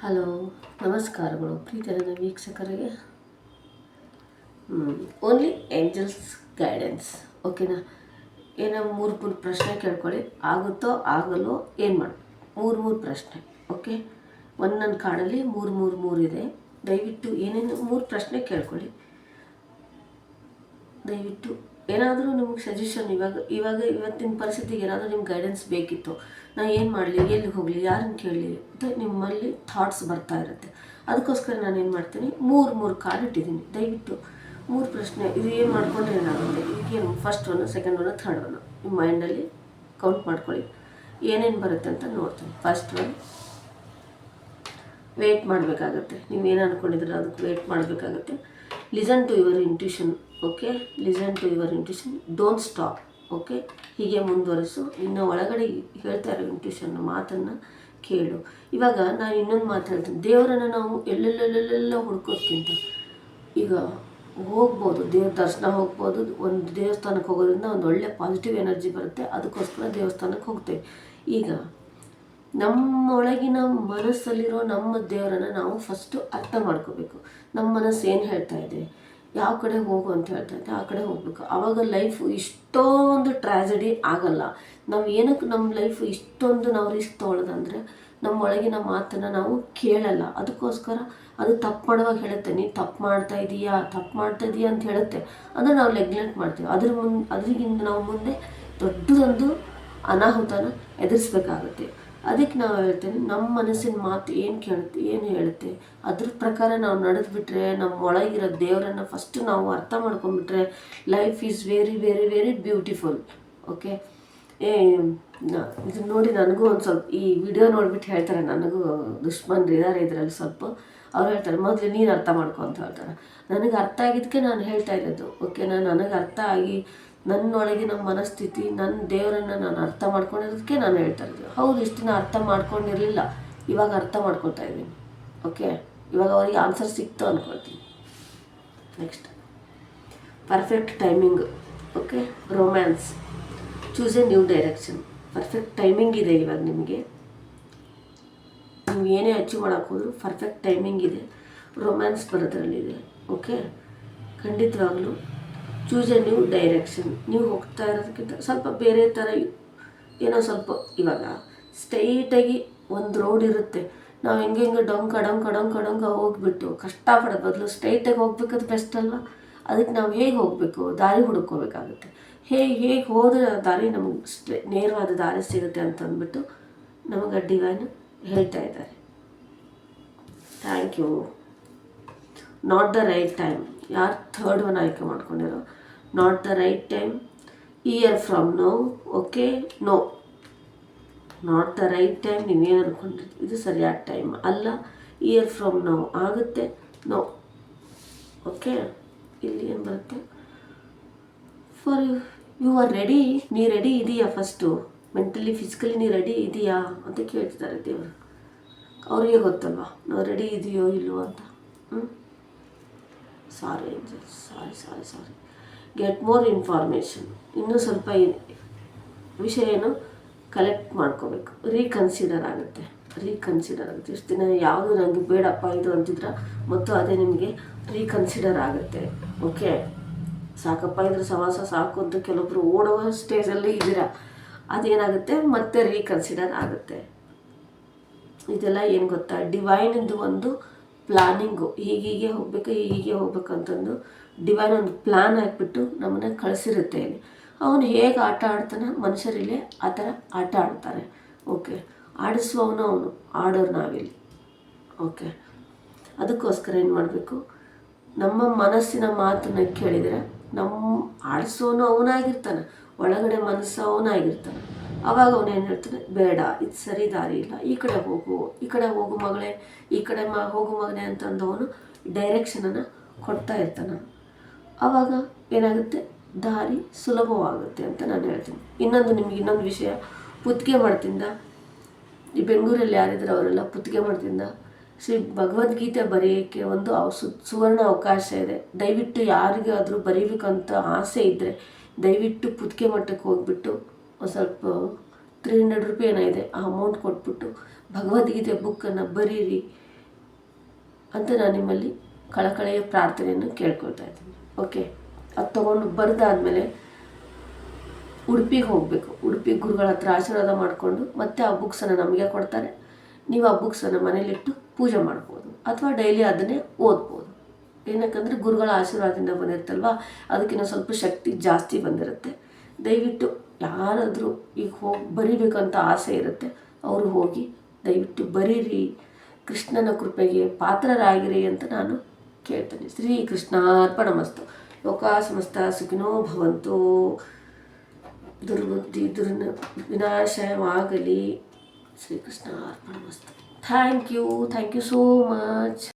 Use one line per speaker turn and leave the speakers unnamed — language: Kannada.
ಹಲೋ, ನಮಸ್ಕಾರಗಳು ಪ್ರೀತಿಯ ವೀಕ್ಷಕರಿಗೆ. ಓನ್ಲಿ ಏಂಜಲ್ಸ್ ಗೈಡೆನ್ಸ್ ಓಕೆನಾ ಏನೋ ಮೂರು ಮೂರು ಪ್ರಶ್ನೆ ಕೇಳ್ಕೊಳ್ಳಿ. ಆಗುತ್ತೋ ಆಗಲ್ಲೋ ಏನು ಮಾಡಿ? ಮೂರು ಮೂರು ಪ್ರಶ್ನೆ ಓಕೆ ಒಂದೊಂದು ಕಾಡಲ್ಲಿ ಮೂರು ಮೂರು ಮೂರು ಇದೆ. ದಯವಿಟ್ಟು ಏನೇನು, ಮೂರು ಪ್ರಶ್ನೆ ಕೇಳ್ಕೊಳ್ಳಿ. ದಯವಿಟ್ಟು ಏನಾದರೂ ನಿಮ್ಗೆ ಸಜೆಷನ್ ಇವಾಗ ಇವಾಗ ಇವತ್ತಿನ ಪರಿಸ್ಥಿತಿಗೆ ಏನಾದರೂ ನಿಮ್ಗೆ ಗೈಡೆನ್ಸ್ ಬೇಕಿತ್ತು ನಾ ಏನು ಮಾಡಲಿ ಎಲ್ಲಿ ಹೋಗಲಿ ಯಾರನ್ನು ಕೇಳಲಿ ಅಂತ ನಿಮ್ಮಲ್ಲಿ ಥಾಟ್ಸ್ ಬರ್ತಾ ಇರುತ್ತೆ. ಅದಕ್ಕೋಸ್ಕರ ನಾನು ಏನು ಮಾಡ್ತೀನಿ, ಮೂರು ಮೂರು ಕಾರ್ಡ್ ಇಟ್ಟಿದ್ದೀನಿ. ದಯವಿಟ್ಟು ಮೂರು ಪ್ರಶ್ನೆ, ಇದು ಏನು ಮಾಡಿಕೊಂಡ್ರೆ ಏನಾಗುತ್ತೆ? ಈಗೇನು first one second one third one ನಿಮ್ಮ ಮೈಂಡಲ್ಲಿ ಕೌಂಟ್ ಮಾಡ್ಕೊಳ್ಳಿ. ಏನೇನು ಬರುತ್ತೆ ಅಂತ ನೋಡ್ತೀನಿ. ಫಸ್ಟ್ ಒನ್ ವೇಟ್ ಮಾಡಬೇಕಾಗತ್ತೆ. ನೀವು ಏನು ಅಂದ್ಕೊಂಡಿದ್ರೆ ಅದಕ್ಕೆ ವೇಟ್ ಮಾಡಬೇಕಾಗತ್ತೆ. Listen to your intuition okay listen to your intuition don't stop okay? ಹೀಗೆ ಮುಂದುವರಿಸು. ಇನ್ನು ಒಳಗಡೆ ಹೇಳ್ತಾ ಇರೋ ಇಂಟ್ಯೂಷನ್ ಮಾತನ್ನು ಕೇಳು. ಇವಾಗ ನಾನು ಇನ್ನೊಂದು ಮಾತು ಹೇಳ್ತೀನಿ. ದೇವರನ್ನು ನಾವು ಎಲ್ಲೆಲ್ಲೆಲ್ಲೆಲ್ಲ ಹುಡ್ಕೋದ್ಕಿಂತ ಈಗ ಹೋಗ್ಬೋದು. ದೇವ್ರ ದರ್ಶನ ಹೋಗ್ಬೋದು. ಒಂದು ದೇವಸ್ಥಾನಕ್ಕೆ ಹೋಗೋದ್ರಿಂದ ಒಂದು ಒಳ್ಳೆ ಪಾಸಿಟಿವ್ ಎನರ್ಜಿ ಬರುತ್ತೆ. ಅದಕ್ಕೋಸ್ಕರ ದೇವಸ್ಥಾನಕ್ಕೆ ಹೋಗ್ತೇವೆ. ಈಗ ನಮ್ಮೊಳಗಿನ ಮನಸ್ಸಲ್ಲಿರೋ ನಮ್ಮ ದೇವರನ್ನು ನಾವು ಫಸ್ಟು ಅರ್ಥ ಮಾಡ್ಕೋಬೇಕು. ನಮ್ಮ ಮನಸ್ಸು ಏನು ಹೇಳ್ತಾ ಇದೆ? ಯಾವ ಕಡೆ ಹೋಗು ಅಂತ ಹೇಳ್ತಾ ಆ ಕಡೆ ಹೋಗ್ಬೇಕು. ಆವಾಗ ಲೈಫು ಇಷ್ಟೊಂದು ಟ್ರ್ಯಾಜಡಿ ಆಗಲ್ಲ. ನಾವು ಏನಕ್ಕೆ ನಮ್ಮ ಲೈಫ್ ಇಷ್ಟೊಂದು ನಾವು ರಿಸ್ಕ್ ನಮ್ಮ ಒಳಗಿನ ಮಾತನ್ನು ನಾವು ಕೇಳಲ್ಲ. ಅದಕ್ಕೋಸ್ಕರ ಅದು ತಪ್ಪು ಮಾಡುವಾಗ ಹೇಳುತ್ತೆ ನೀನು ತಪ್ಪು ಮಾಡ್ತಾ ಇದೀಯಾ, ತಪ್ಪು ಮಾಡ್ತಾ ಇದೀಯಾ ಅಂತ ಹೇಳುತ್ತೆ. ಅಂದರೆ ನಾವು ನೆಗ್ಲೆಕ್ಟ್ ಮಾಡ್ತೀವಿ. ಅದ್ರ ಮುಂದೆ ಅದ್ರಿಗಿಂತ ನಾವು ಮುಂದೆ ದೊಡ್ಡದೊಂದು ಅನಾಹುತನ ಎದುರಿಸ್ಬೇಕಾಗುತ್ತೆ. ಅದಕ್ಕೆ ನಾವು ಹೇಳ್ತೇನೆ ನಮ್ಮ ಮನಸ್ಸಿನ ಮಾತು ಏನು ಕೇಳುತ್ತೆ, ಏನು ಹೇಳುತ್ತೆ, ಅದ್ರ ಪ್ರಕಾರ ನಾವು ನಡೆದ್ಬಿಟ್ರೆ, ನಮ್ಮ ಒಳಗಿರೋ ದೇವರನ್ನು ಫಸ್ಟ್ ನಾವು ಅರ್ಥ ಮಾಡ್ಕೊಂಡ್ಬಿಟ್ರೆ life is very very very beautiful okay ಏ ಇದು ನೋಡಿ ನನಗೂ ಒಂದು ಸ್ವಲ್ಪ, ಈ ವಿಡಿಯೋ ನೋಡಿಬಿಟ್ಟು ಹೇಳ್ತಾರೆ ನನಗೂ ದುಶ್ಮನ್ರು ಇದ್ದಾರೆ ಇದರಲ್ಲಿ ಸ್ವಲ್ಪ. ಅವ್ರು ಹೇಳ್ತಾರೆ, ಮೊದಲು ನೀನು ಅರ್ಥ ಮಾಡ್ಕೊ ಅಂತ ಹೇಳ್ತಾರೆ. ನನಗೆ ಅರ್ಥ ಆಗಿದ್ದಕ್ಕೆ ನಾನು ಹೇಳ್ತಾ ಇರೋದು. ನಾನು ನನಗೆ ಅರ್ಥ ಆಗಿ ನನ್ನೊಳಗಿನ ಮನಸ್ಥಿತಿ ನನ್ನ ದೇವರನ್ನು ನಾನು ಅರ್ಥ ಮಾಡ್ಕೊಂಡಿರೋದಕ್ಕೆ ನಾನು ಹೇಳ್ತಾ ಇದ್ದೀನಿ ಹೌದು, ಇಷ್ಟು ದಿನ ಅರ್ಥ ಮಾಡ್ಕೊಂಡಿರಲಿಲ್ಲ. ಇವಾಗ ಅರ್ಥ ಮಾಡ್ಕೊತಾ ಇದ್ದೀನಿ. ಓಕೆ ಇವಾಗ ಅವರಿಗೆ ಆನ್ಸರ್ ಸಿಕ್ತು ಅಂದ್ಕೊಳ್ತೀನಿ next perfect timing okay romance choose a new direction perfect timing ಇದೆ ಇವಾಗ ನಿಮಗೆ. ನೀವು ಏನೇ ಅಚೀವ್ ಮಾಡೋಕೆ ಹೋದ್ರು ಪರ್ಫೆಕ್ಟ್ ಟೈಮಿಂಗ್ ಇದೆ. ರೊಮ್ಯಾನ್ಸ್ ಬರೋದ್ರಲ್ಲಿದೆ ಓಕೆ ಖಂಡಿತವಾಗ್ಲೂ ಚೂಸ್ ಎ ನ್ಯೂ ಡೈರೆಕ್ಷನ್ ನೀವು ಹೋಗ್ತಾ ಇರೋದಕ್ಕಿಂತ ಸ್ವಲ್ಪ ಬೇರೆ ಥರ ಏನೋ ಸ್ವಲ್ಪ ಇವಾಗ ಸ್ಟ್ರೈಟಾಗಿ ಒಂದು ರೋಡ್ ಇರುತ್ತೆ. ನಾವು ಹೆಂಗೆ ಹೆಂಗೆ ಡೊಂಕ ಡೊಂಕ ಡೊಂಕ ಡೊಂಕ ಹೋಗ್ಬಿಟ್ಟು ಕಷ್ಟಪಡೋ ಬದಲು ಸ್ಟ್ರೈಟಾಗಿ ಹೋಗ್ಬೇಕದು ಬೆಸ್ಟ್ ಅಲ್ವಾ? ಅದಕ್ಕೆ ನಾವು ಹೇಗೆ ಹೋಗಬೇಕು? ದಾರಿ ಹುಡುಕೋಬೇಕಾಗುತ್ತೆ. ಹೇಗೆ ಹೇಗೆ ಹೋದರೆ ದಾರಿ ನಮಗೆ ಸ್ಟ್ರೇ ನೇರವಾದ ದಾರಿ ಸಿಗುತ್ತೆ ಅಂತ ಅಂದ್ಬಿಟ್ಟು ನಮಗೆ ಡಿವೈನ್ ಹೇಳ್ತಾ ಇದ್ದಾರೆ. Thank you not the right time ಯಾರು ಥರ್ಡ್ ಒನ್ ಆಯ್ಕೆ ಮಾಡ್ಕೊಂಡಿರೋ? Not the right time year from no okay no not the right time ನೀವೇನು ಅಂದ್ಕೊಂಡಿರ್ತೀವಿ ಇದು ಸರಿಯಾದ ಟೈಮ್ ಅಲ್ಲ. ಇಯರ್ ಫ್ರಮ್ ನೋ ಆಗುತ್ತೆ. ನೋ ಓಕೆ ಇಲ್ಲಿ ಏನು ಬರುತ್ತೆ? For you you are ready ನೀ ರೆಡಿ ಇದೆಯಾ ಫಸ್ಟು ಮೆಂಟಲಿ ಫಿಸಿಕಲಿ ನೀ ರೆಡಿ ಇದೆಯಾ? ಅಂತ ಕೇಳ್ತಿದ್ದಾರೆ ದೇವರು. ಅವರಿಗೆ ಗೊತ್ತಲ್ವ? ನಾವು ರೆಡಿ ಇದೆಯೋ ಇಲ್ವೋ ಅಂತ. ಹ್ಞೂ sorry angels sorry sorry sorry get more information ಇನ್ನೂ ಸ್ವಲ್ಪ ವಿಷಯ ಏನು ಕಲೆಕ್ಟ್ ಮಾಡ್ಕೋಬೇಕು. ರೀಕನ್ಸಿಡರ್ ಆಗುತ್ತೆ. ರೀಕನ್ಸಿಡರ್ ಆಗುತ್ತೆ. ಇಷ್ಟು ದಿನ ಯಾವುದು ನನಗೆ ಬೇಡಪ್ಪ ಇದು ಅಂತಿದ್ರೆ ಮತ್ತು ಅದೇ ನಿಮಗೆ ರೀಕನ್ಸಿಡರ್ ಆಗುತ್ತೆ. ಓಕೆ ಸಾಕಪ್ಪ ಇದ್ರ ಸವಾಸ ಸಾಕು ಅಂತ ಕೆಲವೊಬ್ರು ಓಡುವ ಸ್ಟೇಜಲ್ಲಿ ಇದ್ದೀರಾ? ಅದೇನಾಗುತ್ತೆ? ಮತ್ತೆ ರೀಕನ್ಸಿಡರ್ ಆಗುತ್ತೆ. ಇದೆಲ್ಲ ಏನು ಗೊತ್ತಾ? ಡಿವೈನಿಂದು ಒಂದು ಪ್ಲಾನಿಂಗು ಹೀಗೀಗೆ ಹೋಗ್ಬೇಕು ಹೀಗೀಗೆ ಹೋಗ್ಬೇಕು ಅಂತಂದು ಡಿವೈನ್ ಒಂದು ಪ್ಲ್ಯಾನ್ ಹಾಕ್ಬಿಟ್ಟು ನಮ್ಮನ್ನ ಕಳಿಸಿರುತ್ತೆ ಇಲ್ಲಿ. ಅವನು ಹೇಗೆ ಆಟ ಆಡ್ತಾನೆ ಮನುಷ್ಯರಿಲ್ಲೇ ಆ ಥರ ಆಟ ಆಡ್ತಾರೆ. ಓಕೆ ಆಡಿಸುವವನು ಅವನು, ಆಡೋರು ನಾವಿಲ್ಲಿ. ಓಕೆ ಅದಕ್ಕೋಸ್ಕರ ಏನು ಮಾಡಬೇಕು? ನಮ್ಮ ಮನಸ್ಸಿನ ಮಾತನ್ನು ಕೇಳಿದರೆ ನಮ್ಮ ಆಡಿಸೋನು ಅವನಾಗಿರ್ತಾನೆ. ಒಳಗಡೆ ಮನಸ್ಸು ಅವನಾಗಿರ್ತಾನೆ. ಅವಾಗ ಅವನು ಏನು ಹೇಳ್ತಾನೆ? ಬೇಡ, ಇದು ಸರಿ ದಾರಿ ಇಲ್ಲ. ಈ ಕಡೆ ಹೋಗು, ಈ ಕಡೆ ಹೋಗು ಮಗಳೇ, ಈ ಕಡೆ ಮ, ಹೋಗು ಮಗನೇ ಅಂತಂದವನು ಡೈರೆಕ್ಷನನ್ನು ಕೊಡ್ತಾ ಇರ್ತಾನೆ ಆವಾಗ ಏನಾಗುತ್ತೆ? ದಾರಿ ಸುಲಭವಾಗುತ್ತೆ ಅಂತ ನಾನು ಹೇಳ್ತೀನಿ. ಇನ್ನೊಂದು ನಿಮ್ಗೆ ಇನ್ನೊಂದು ವಿಷಯ. ಪುತ್ತಿಗೆ ಮಾಡ್ತಿಂದ? ಈ ಬೆಂಗಳೂರಲ್ಲಿ ಯಾರಿದ್ರೆ ಅವರೆಲ್ಲ ಪುತ್ತಿಗೆ ಮಾಡ್ತಿಂದ? ಶ್ರೀ ಭಗವದ್ಗೀತೆ ಬರೆಯೋಕ್ಕೆ ಒಂದು ಅವ ಸುವರ್ಣ ಅವಕಾಶ ಇದೆ. ದಯವಿಟ್ಟು ಯಾರಿಗಾದರೂ ಬರೀಬೇಕಂತ ಆಸೆ ಇದ್ದರೆ ದಯವಿಟ್ಟು ಪುದ್ಕೆ ಮಠಕ್ಕೆ ಹೋಗ್ಬಿಟ್ಟು ಒಂದು ಸ್ವಲ್ಪ ತ್ರೀ ಹಂಡ್ರೆಡ್ ರುಪಿ ಏನೋ ಇದೆ, ಆ ಅಮೌಂಟ್ ಕೊಟ್ಬಿಟ್ಟು ಭಗವದ್ಗೀತೆ ಬುಕ್ಕನ್ನು ಬರೀರಿ ಅಂತ ನಾನು ನಿಮ್ಮಲ್ಲಿ ಕಳಕಳೆಯ ಪ್ರಾರ್ಥನೆಯನ್ನು ಕೇಳ್ಕೊಳ್ತಾ ಇದ್ದೀನಿ. ಓಕೆ ಅದು ತೊಗೊಂಡು ಬರೆದಾದ್ಮೇಲೆ ಉಡುಪಿಗೆ ಹೋಗಬೇಕು. ಉಡುಪಿ ಗುರುಗಳ ಹತ್ರ ಆಶೀರ್ವಾದ ಮಾಡಿಕೊಂಡು ಮತ್ತೆ ಆ ಬುಕ್ಸನ್ನು ನಮಗೆ ಕೊಡ್ತಾರೆ. ನೀವು ಆ ಬುಕ್ಸನ್ನು ಮನೇಲಿಟ್ಟು ಪೂಜೆ ಮಾಡ್ಬೋದು. ಅಥವಾ ಡೈಲಿ ಅದನ್ನೇ ಓದ್ಬೋದು. ಏನಕ್ಕಂದರೆ ಗುರುಗಳ ಆಶೀರ್ವಾದದಿಂದ ಬಂದಿರುತ್ತಲ್ವ? ಅದಕ್ಕಿಂತ ಸ್ವಲ್ಪ ಶಕ್ತಿ ಜಾಸ್ತಿ ಬಂದಿರುತ್ತೆ. ದಯವಿಟ್ಟು ಯಾರಾದರೂ ಈಗ ಹೋಗಿ ಬರಿಬೇಕಂತ ಆಸೆ ಇರುತ್ತೆ, ಅವರು ಹೋಗಿ ದಯವಿಟ್ಟು ಬರೀರಿ. ಕೃಷ್ಣನ ಕೃಪೆಗೆ ಪಾತ್ರರಾಗಿರಿ ಅಂತ ನಾನು ಕೇಳ್ತೇನೆ. ಶ್ರೀ ಕೃಷ್ಣಾರ್ಪಣಮಸ್ತು ಲೋಕ ಸಮಸ್ತ ಸುಖಿನೋ ಭವಂತು. ದುರ್ಬುದ್ಧಿ ದುರ್ನ ವಿನಾಶವಾಗಲಿ. Shrikrishna ಅರ್ಪಣಮಸ್ತು thank you thank you so much